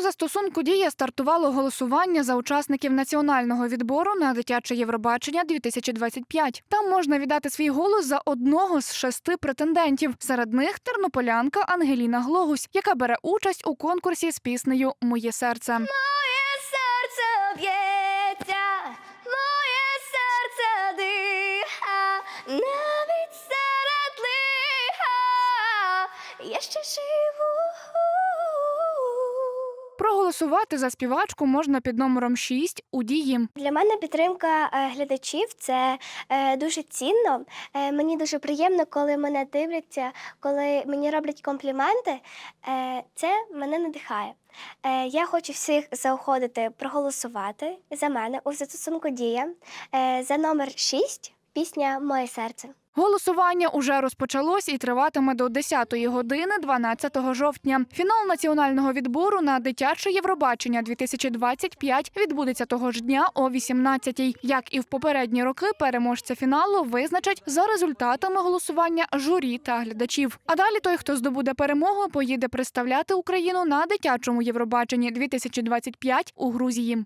У застосунку дія стартувало голосування за учасників національного відбору на дитяче Євробачення 2025. Там можна віддати свій голос за одного з шести претендентів. Серед них тернополянка Ангеліна Глогусь, яка бере участь у конкурсі з піснею Моє серце. Моє серце б'ється, моє серце диха, навіть серед лиха я ще живу. Проголосувати за співачку можна під номером 6 у дії. Для мене підтримка е, глядачів це е, дуже цінно. Е, Мені дуже приємно, коли мене дивляться, коли мені роблять компліменти. Це мене надихає. Я хочу всіх заохотити проголосувати за мене у застосунку Дія за номер 6 пісня Моє серце. Голосування уже розпочалось і триватиме до 10-ї години 12 жовтня. Фінал національного відбору на дитяче Євробачення 2025 відбудеться того ж дня о 18-й. Як і в попередні роки, переможця фіналу визначать за результатами голосування журі та глядачів. А далі той, хто здобуде перемогу, поїде представляти Україну на дитячому Євробаченні 2025 у Грузії.